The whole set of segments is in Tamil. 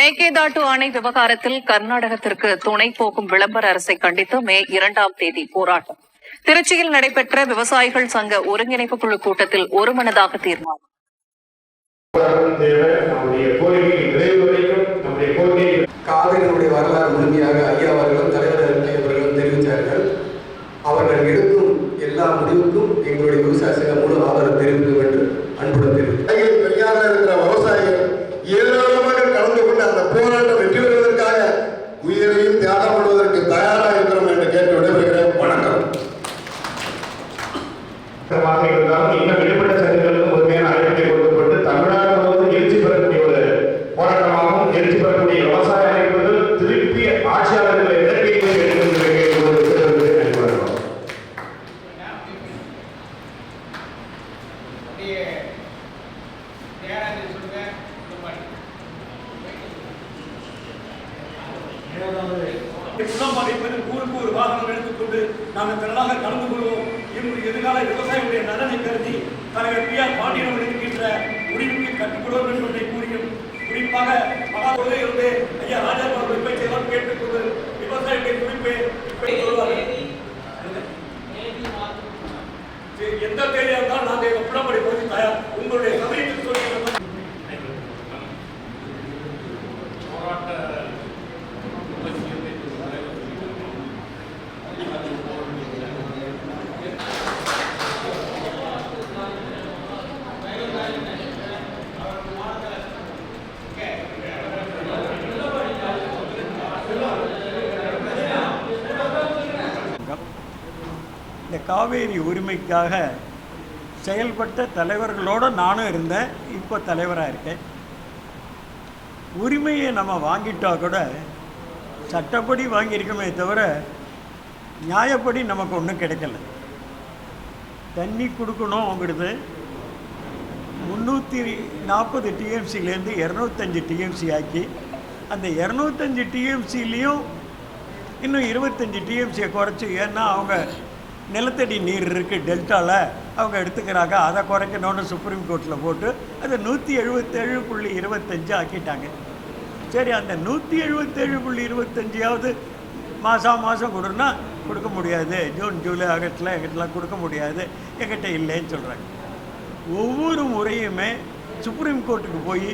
மேகேதாட்டு அணை விவகாரத்தில் கர்நாடகத்திற்கு துணை போகும் விளம்பர அரசை கண்டித்து மே இரண்டாம் தேதி போராட்டம். திருச்சியில் நடைபெற்ற விவசாயிகள் சங்க ஒருங்கிணைப்பு குழு கூட்டத்தில் ஒருமனதாக தீர்மானம் போராட்டம் தேவை நம்முடைய கோரிக்கை நிறைவு வரைக்கும் நம்முடைய கோரிக்கை காவிரியினுடைய வரலாறு முழுமையாக ஐயா அவர்களும் தலைவர் ஐயா அவர்களும் தெரிவித்தார்கள் அவர்கள் எடுக்கும் எல்லா முடிவுக்கும் எங்களுடைய விவசாய சங்கம் முழு ஆதரவு தெரிவிக்கும் என்று அன்புடன் தெரிவித்தார் கையில் கையாள இருக்கிற விவசாயிகள் ஏராளமாக கலந்து கொண்டு அந்த போராட்டம் வெற்றி பெறுவதற்காக உயிரையும் தியாகம் பண்ணுவதற்கு தயாராக இருக்கிறோம் என்று கேட்டு விடைபெறுகிறேன். வணக்கம். இருந்தாலும் இன்னும் விடுபட்ட சங்கங்களுக்கு முழுமையான அழைப்பை கொடுக்கப்பட்டு தமிழ்நாடு முழுவதும் எழுச்சி பெறக்கூடிய ஒரு போராட்டமாகவும் எழுச்சி பெறக்கூடிய விவசாய அமைப்புகள் திருப்பி ஆட்சியாளர்களை இலக்கையை எடுக்கின்ற உதாரணம் எடுத்துக்கொண்டு நாங்கள் திரளாக கலந்து கொள்வோம் என்னுடைய எதிர்கால விவசாயிகளுடைய நலனை கருதி தலைவர் பி ஆர் பாண்டியன் அவர்கள் இருக்கின்ற முடிவுக்கு கட்டுப்படுவோம் என்பதை கூறியும் குறிப்பாக மகாபோதே ஐயா ராஜா அவர்கள் பேச்செல்லாம் கேட்டுக்கொண்டு விவசாயிகளுடைய குறிப்பு இந்த காவேரி உரிமைக்காக செயல்பட்ட தலைவர்களோடு நானும் இருந்தேன் இப்போ தலைவராக இருக்கேன். உரிமையை நம்ம வாங்கிட்டா கூட சட்டப்படி வாங்கியிருக்கோமே தவிர நியாயப்படி நமக்கு ஒன்றும் கிடைக்கல. தண்ணி கொடுக்கணும் கொடுக்கணுங்கிறது முந்நூற்றி நாற்பது டிஎம்சிலேருந்து இரநூத்தஞ்சு டிஎம்சி ஆக்கி அந்த இரநூத்தஞ்சு டிஎம்சிலையும் இன்னும் இருபத்தஞ்சி டிஎம்சியை குறைச்சி ஏன்னா அவங்க நிலத்தடி நீர் இருக்குது டெல்டாவில் அவங்க எடுத்துக்கிறாங்க. அதை குறைக்கணும்னு சுப்ரீம் கோர்ட்டில் போட்டு அதை நூற்றி எழுபத்தேழு புள்ளி இருபத்தஞ்சு ஆக்கிட்டாங்க. சரி அந்த நூற்றி எழுபத்தேழு புள்ளி இருபத்தஞ்சாவது மாதம் மாதம் கொடுன்னா கொடுக்க முடியாது. ஜூன் ஜூலை ஆகஸ்டில் எங்கிட்டலாம் கொடுக்க முடியாது. எங்கிட்ட இல்லைன்னு சொல்கிறாங்க ஒவ்வொரு முறையுமே சுப்ரீம் கோர்ட்டுக்கு போய்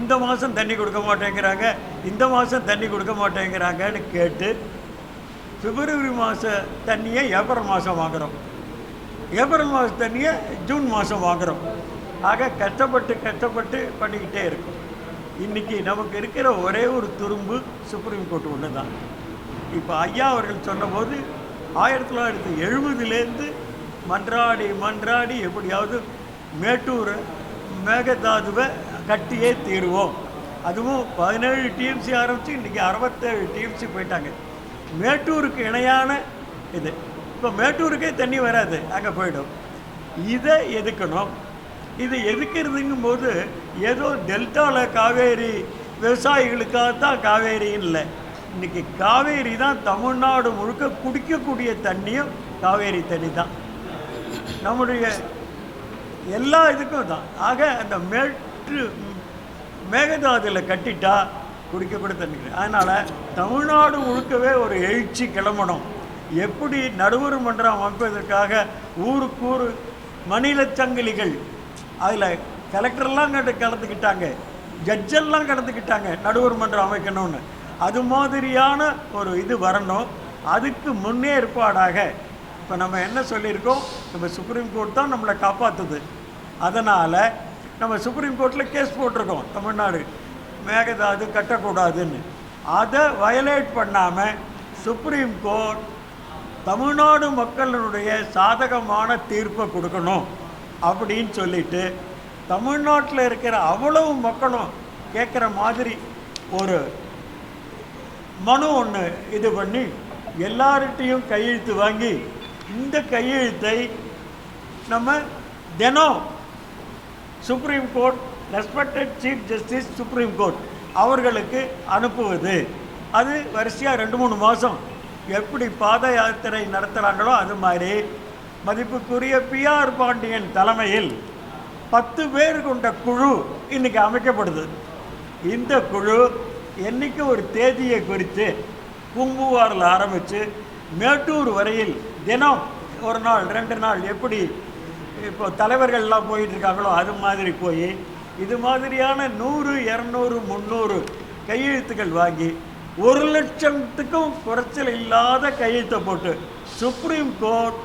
இந்த மாதம் தண்ணி கொடுக்க மாட்டேங்கிறாங்க இந்த மாதம் தண்ணி கொடுக்க மாட்டேங்கிறாங்கன்னு கேட்டு பிப்ரவரி மாத தண்ணியை ஏப்ரல் மாதம் வாங்குகிறோம் ஏப்ரல் மாத தண்ணியை ஜூன் மாதம் வாங்குகிறோம் ஆக கஷ்டப்பட்டு கஷ்டப்பட்டு பண்ணிக்கிட்டே இருக்கும். இன்றைக்கி நமக்கு இருக்கிற ஒரே ஒரு துரும்பு சுப்ரீம் கோர்ட் ஒன்று தான் இப்போ ஐயா அவர்கள் சொன்னபோது ஆயிரத்தி தொள்ளாயிரத்தி எழுபதுலேருந்து மன்றாடி மன்றாடி எப்படியாவது மேட்டூர் மேகதாதுவை கட்டியே தீருவோம். அதுவும் பதினேழு டிஎம்சி ஆரம்பித்து இன்றைக்கி அறுபத்தேழு டிஎம்சி போயிட்டாங்க. மேட்டூருக்கு இணையான இது. இப்போ மேட்டூருக்கே தண்ணி வராது அங்கே போயிடும். இதை எதுக்கணும்? இது எதுக்கிறதுங்கும் போது ஏதோ டெல்டாவில் காவேரி விவசாயிகளுக்காக தான் காவேரின்னு இல்லை. இன்றைக்கி காவேரி தான் தமிழ்நாடு முழுக்க குடிக்கக்கூடிய தண்ணியும் காவேரி தண்ணி தான். நம்முடைய எல்லா இதுக்கும் தான். ஆக அந்த மேட்டு மேகதாதில் கட்டிட்டா குடிக்கக்கூட தண்ணி அதனால் தமிழ்நாடு முழுக்கவே ஒரு எழுச்சி கிளம்பணும். எப்படி நடுவர் மன்றம் அமைப்பதற்காக ஊருக்கு மணில சங்கிலிகள் அதில் கலெக்டர்லாம் கண்டு கலந்துக்கிட்டாங்க ஜட்ஜெல்லாம் கலந்துக்கிட்டாங்க நடுவர் மன்றம் அமைக்கணும்னு. அது மாதிரியான ஒரு இது வரணும். அதுக்கு முன்னேற்பாடாக இப்போ நம்ம என்ன சொல்லியிருக்கோம்? நம்ம சுப்ரீம் கோர்ட் தான் நம்மளை காப்பாற்றுது அதனால் நம்ம சுப்ரீம் கோர்ட்டில் கேஸ் போட்டிருக்கோம் தமிழ்நாடு. மேகதாது கட்டக்கூடாதுன்னு. அதை வயலேட் பண்ணாமல் சுப்ரீம் கோர்ட் தமிழ்நாடு மக்களினுடைய சாதகமான தீர்ப்பை கொடுக்கணும் அப்படின்னு சொல்லிட்டு தமிழ்நாட்டில் இருக்கிற அவ்வளவு மக்களும் கேட்குற மாதிரி ஒரு மனு ஒன்று இது பண்ணி எல்லார்கிட்டையும் கையெழுத்து வாங்கி இந்த கையெழுத்தை நம்ம தினம் Supreme Court respected chief justice Supreme Court அவர்களுக்கு அனுப்புவது. அது வரிசையாக ரெண்டு மூணு மாதம் எப்படி பாத யாத்திரை நடத்துகிறாங்களோ அது மாதிரி. மதிப்புக்குரிய பிஆர் பாண்டியன் தலைமையில் பத்து பேர் கொண்ட குழு இன்னைக்கு அமைக்கப்படுது. இந்த குழு என்றைக்கு ஒரு தேதியை குறித்து பூம்புவாரில் ஆரம்பித்து மேட்டூர் வரையில் தினம் ஒரு நாள் ரெண்டு நாள் எப்படி இப்போ தலைவர்கள்லாம் போயிட்டுருக்காங்களோ அது மாதிரி போய் இது மாதிரியான நூறு இரநூறு முந்நூறு கையெழுத்துக்கள் வாங்கி ஒரு லட்சத்துக்கும் குறைச்சல் இல்லாத கையெழுத்தை போட்டு சுப்ரீம் கோர்ட்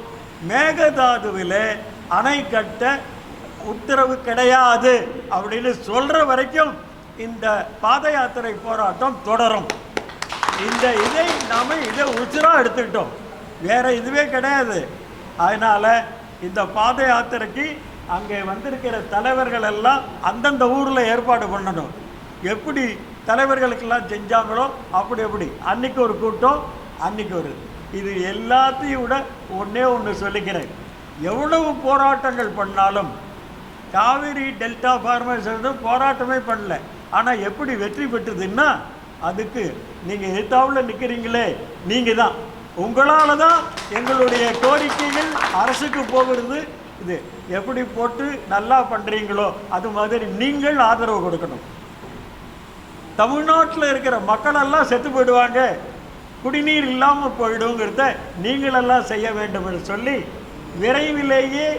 மேகதாதுவில் அணை கட்ட உத்தரவு கிடையாது அப்படின்னு சொல்கிற வரைக்கும் இந்த பாத யாத்திரை போராட்டம் தொடரும். இந்த இதை நாம் இதை உச்சராக எடுத்துக்கிட்டோம். வேறு இதுவே கிடையாது. அதனால் இந்த பாத யாத்திரைக்கு அங்கே வந்திருக்கிற தலைவர்கள் எல்லாம் அந்தந்த ஊரில் ஏற்பாடு பண்ணணும். எப்படி தலைவர்களுக்கெல்லாம் செஞ்சாங்களோ அப்படி அப்படி. அன்னைக்கு ஒரு கூட்டம் அன்னைக்கு ஒரு. இது எல்லாத்தையும் விட ஒன்றே ஒன்று சொல்லிக்கிறேன். எவ்வளவு போராட்டங்கள் பண்ணாலும் காவிரி டெல்டா ஃபார்மர்ஸ் வந்து போராட்டமே பண்ணல. ஆனால் எப்படி வெற்றி பெற்றதுன்னா அதுக்கு நீங்கள் எதிர்த்தாவில் நிற்கிறீங்களே நீங்கள் தான் உங்களால் தான் எங்களுடைய கோரிக்கைகள் அரசுக்கு போகிறது இது எப்படி போட்டு நல்லா பண்ணுறீங்களோ அது மாதிரி நீங்கள் ஆதரவு கொடுக்கணும். தமிழ்நாட்டில் இருக்கிற மக்களெல்லாம் செத்து போயிடுவாங்க. குடிநீர் இல்லாமல் போயிடுங்கிறத நீங்களெல்லாம் செய்ய வேண்டும் என்று சொல்லி விரைவிலேயே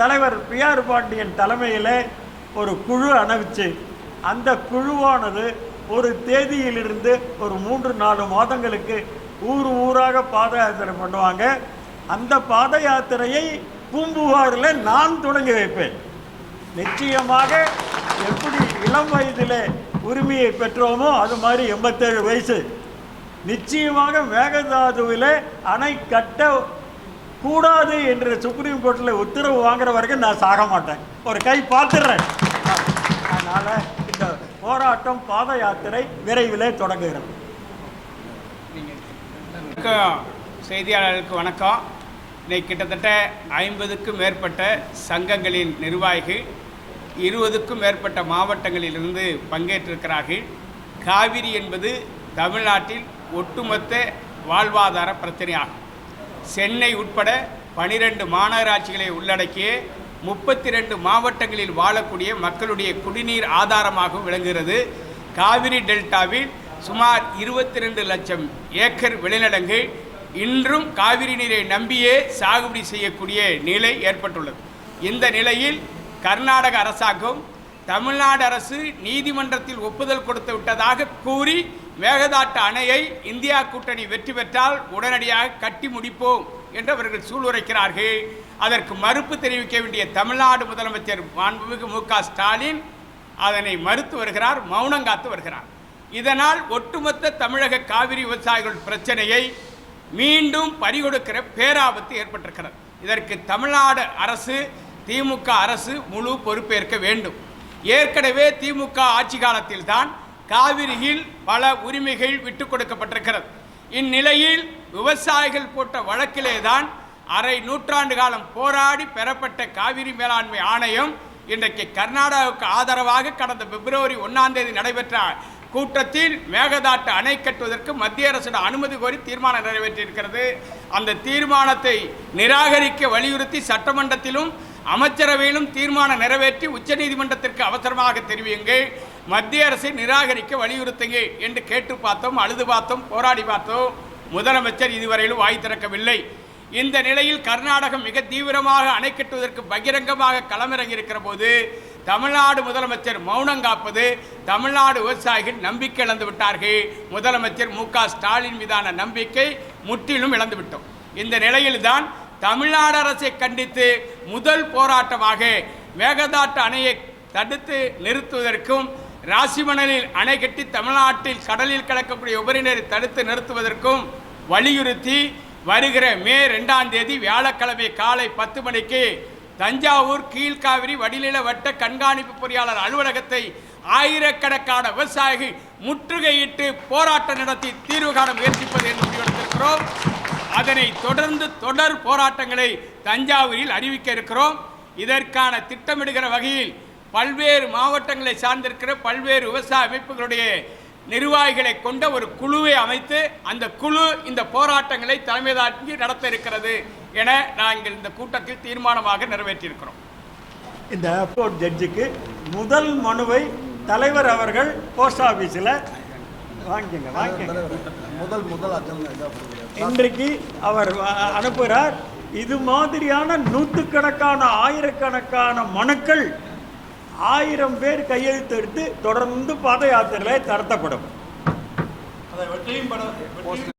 தலைவர் பி ஆர் பாண்டியன் தலைமையில் ஒரு குழு அனுப்பிச்சு அந்த குழுவானது ஒரு தேதியிலிருந்து ஒரு மூன்று நாலு மாதங்களுக்கு ஊர் ஊராக பாதயாத்திரை பண்ணுவாங்க. அந்த பாத யாத்திரையை பூம்புகாரில் நான் தொடங்கி வைப்பேன். நிச்சயமாக எப்படி இளம் வயதில் உரிமையை பெற்றோமோ அது மாதிரி எண்பத்தேழு வயசு. நிச்சயமாக மேகதாதுவில் அணை கட்ட கூடாது என்று சுப்ரீம் கோர்ட்டில் உத்தரவு வாங்குற வரைக்கும் நான் சாக மாட்டேன். ஒரு கை பார்த்துடுறேன். அதனால் இந்த போராட்டம் பாத யாத்திரை விரைவிலே தொடங்குகிறது. செய்தியாளர்களுக்கு வணக்கம். இன்னைக்கு கிட்டத்தட்ட ஐம்பதுக்கும் மேற்பட்ட சங்கங்களின் நிர்வாகிகள் இருபதுக்கும் மேற்பட்ட மாவட்டங்களிலிருந்து பங்கேற்றிருக்கிறார்கள். காவிரி என்பது தமிழ்நாட்டில் ஒட்டுமொத்த வாழ்வாதார பிரச்சனையாகும். சென்னை உட்பட பனிரெண்டு மாநகராட்சிகளை உள்ளடக்கிய முப்பத்தி ரெண்டு மாவட்டங்களில் வாழக்கூடிய மக்களுடைய குடிநீர் ஆதாரமாக விளங்குகிறது. காவிரி டெல்டாவில் சுமார் இருபத்தி ரெண்டு லட்சம் ஏக்கர் விளைநிலங்கள் இன்றும் காவிரி நீரை நம்பியே சாகுபடி செய்யக்கூடிய நிலை ஏற்பட்டுள்ளது. இந்த நிலையில் கர்நாடக அரசாங்கம் தமிழ்நாடு அரசு நீதிமன்றத்தில் ஒப்புதல் கொடுத்து விட்டதாக கூறி மேகதாட்டு அணையை இந்தியா கூட்டணி வெற்றி பெற்றால் உடனடியாக கட்டி முடிப்போம் என்று அவர்கள் சூளுரைக்கிறார்கள். அதற்கு மறுப்பு தெரிவிக்க வேண்டிய தமிழ்நாடு முதலமைச்சர் மாண்புமிகு மு க ஸ்டாலின் அதனை மறுத்து வருகிறார் மௌனம் காத்து வருகிறார். இதனால் ஒட்டுமொத்த தமிழக காவிரி விவசாயிகள் பிரச்சனையை மீண்டும் பறிகொடுக்கிற பேராபத்து ஏற்பட்டிருக்கிறது. இதற்கு தமிழ்நாடு அரசு திமுக அரசு முழு பொறுப்பேற்க வேண்டும். ஏற்கனவே திமுக ஆட்சி காலத்தில் தான் காவிரியில் பல உரிமைகள் விட்டுக் கொடுக்கப்பட்டிருக்கிறது. இந்நிலையில் விவசாயிகள் போட்ட வழக்கிலே தான் அரை நூற்றாண்டு காலம் போராடி பெறப்பட்ட காவிரி மேலாண்மை ஆணையம் இன்றைக்கு கர்நாடகாவுக்கு ஆதரவாக கடந்த பிப்ரவரி ஒன்றாம் தேதி நடைபெற்ற கூட்டத்தில் மேகதாட்டு அணை கட்டுவதற்கு மத்திய அரசிடம் அனுமதி கோரி தீர்மானம் நிறைவேற்றியிருக்கிறது. அந்த தீர்மானத்தை நிராகரிக்க வலியுறுத்தி சட்டமன்றத்திலும் அமைச்சரவையிலும் தீர்மானம் நிறைவேற்றி உச்சநீதிமன்றத்திற்கு அவசரமாக தெரிவியுங்கள். மத்திய அரசை நிராகரிக்க வலியுறுத்துங்க என்று கேட்டு பார்த்தோம் அழுது பார்த்தோம் போராடி பார்த்தோம். முதலமைச்சர் இதுவரையிலும் வாய் திறக்கவில்லை. இந்த நிலையில் கர்நாடகம் மிக தீவிரமாக அணை கட்டுவதற்கு பகிரங்கமாக களமிறங்கியிருக்கிற போது தமிழ்நாடு முதலமைச்சர் மௌனம் காப்பது தமிழ்நாடு விவசாயிகள் நம்பிக்கை இழந்து விட்டார்கள். முதலமைச்சர் மு ஸ்டாலின் மீதான நம்பிக்கை முற்றிலும் இழந்துவிட்டோம் இந்த நிலையில்தான் தமிழ்நாடு அரசை கண்டித்து முதல் போராட்டமாக மேகதாட்டு அணையை தடுத்து நிறுத்துவதற்கும் ராசிமணலில் அணை கட்டி தமிழ்நாட்டில் கடலில் கலக்கக்கூடிய உபரிநீரை தடுத்து நிறுத்துவதற்கும் வலியுறுத்தி வருகிற மே ரெண்டாம் தேதி வியாழக்கிழமை காலை பத்து மணிக்கு தஞ்சாவூர் கீழ்காவிரி வடிநில வட்ட கண்காணிப்பு பொறியாளர் அலுவலகத்தை ஆயிரக்கணக்கான விவசாயிகள் முற்றுகையிட்டு போராட்டம் நடத்தி தீர்வு காண முயற்சிப்பது என்று முடிவெடுத்திருக்கிறோம். அதனை தொடர்ந்து தொடர் போராட்டங்களை தஞ்சாவூரில் அறிவிக்க இருக்கிறோம். இதற்கான திட்டமிடுகிற வகையில் பல்வேறு மாவட்டங்களை சார்ந்திருக்கிற பல்வேறு விவசாய அமைப்புகளுடைய நிர்வாகிகளை கொண்ட ஒரு குழுவை அமைத்து அந்த குழு இந்த போராட்டங்களை தலைமை தாங்கி நடத்த இருக்கிறது. என நாங்கள் இந்த கூட்டத்தில் தீர்மானமாக நிறைவேற்றியிருக்கிறோம். இந்த கோர்ட் ஜட்ஜுக்கு முதல் மனுவை தலைவர் அவர்கள் போஸ்ட் ஆஃபீஸில் வாங்கிக்கங்க வாங்கிக்கங்க. முதல் முதல் இன்றைக்கு அவர் அனுப்புகிறார் இது மாதிரியான நூற்றுக்கணக்கான ஆயிரக்கணக்கான மனுக்கள் ஆயிரம் பேர் கையெழுத்து எடுத்து தொடர்ந்து பாத யாத்திரையில் நடத்தப்படும் அதை வெற்றியும் பட